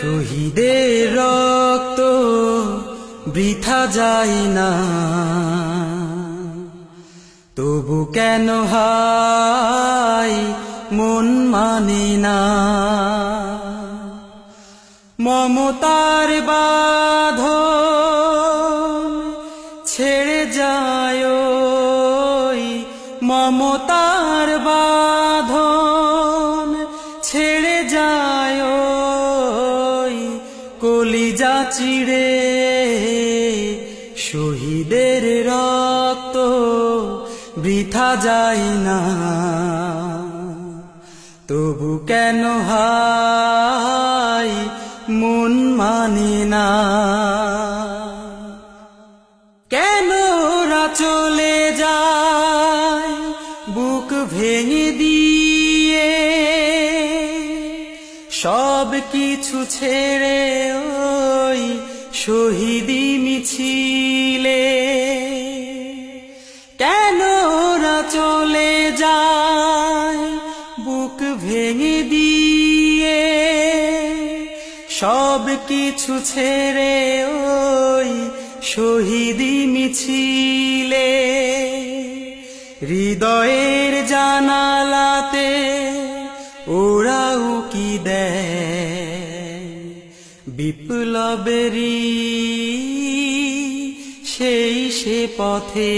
শহীদের রক্ত বৃথা যায় না। তবু কেন হাই মন মানে না? মমতার বাঁধ যায় মমতার বাঁধন ছেড়ে যায় কলিজা চিড়ে শহীদের রক্ত বৃথা যায় না। তবু কেন হাই মন মানে না? বুক ভেঙে দিয়ে সব কিছু ছেড়ে ওই শহীদি মিছিলে। কেন ওরা চলে যায়? বুক ভেঙে দিয়ে সব কিছু ছেড়ে ওই শহীদি মিছিলে। হৃদয়ের জানালাতে ওরাও কি দেয়? বিপ্লবেরই সেই সে পথে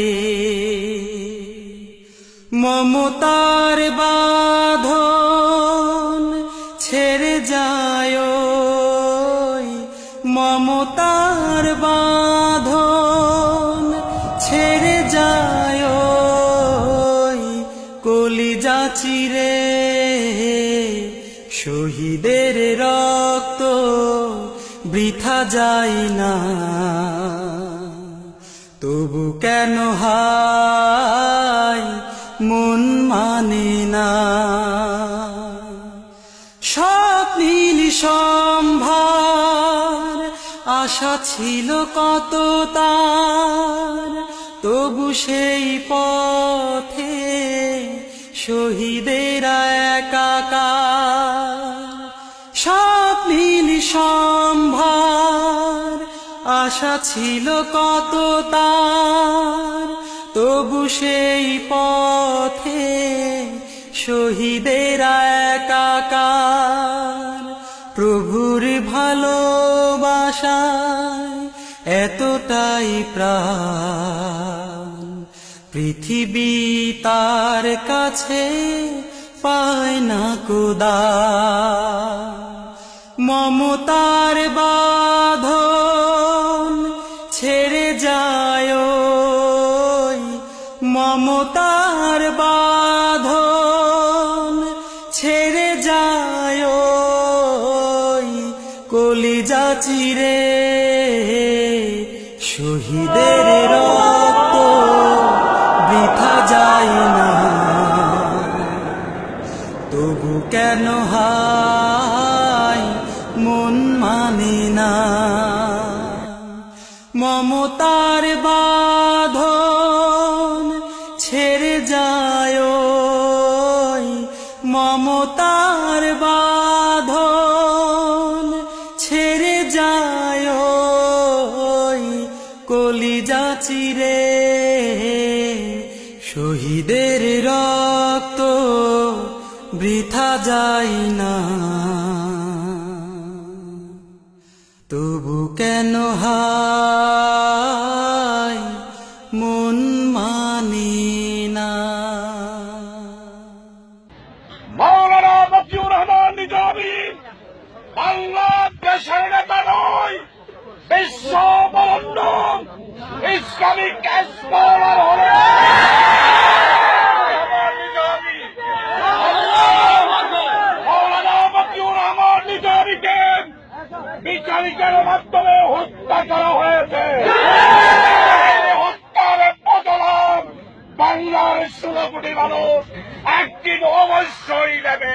মমতার বাঁধন চিরে শহীদের রক্ত বৃথা যায় না। তবু কেন হাই মন মানে না? স্বপ্নীল সম্ভার, আশা ছিল কত তার, তবু সেই পথে শহীদেরা একাকার স্বপ্নীল সম্ভার, আশা ছিল কত তার, তবু সেই পথে শহীদেরা একাকার, প্রভুর ভালোবাসায় এতটাই প্রাণ। পৃথিবী তার কাছে পায় না কোদা। মমতার বাঁধন ছেড়ে যায় মমতার বাঁধন ছেড়ে যায় কলিজা চিরে শহীদের রক্ত যায় না। তবু কেন হাই মন মানে না? মমতার বাঁধন ছেড়ে যায় মমতার বাঁধন ছেড়ে যায় কলিজা চিরে শহীদের রক্ত বৃথা যায় না। তবু কেন মন মানি না? মাওলানা মতিউর রহমান বাংলাদেশের নেতা নয়, বিশ্ব ইসলামিক নিজামী মাওলানা মতিউর রহমান নিজামীকে বিচারিকের মাধ্যমে হত্যা করা হয়েছে। হত্যার বদলাম বাংলার ষোলো কোটি মানুষ। একদিন অবশ্যই নেবে।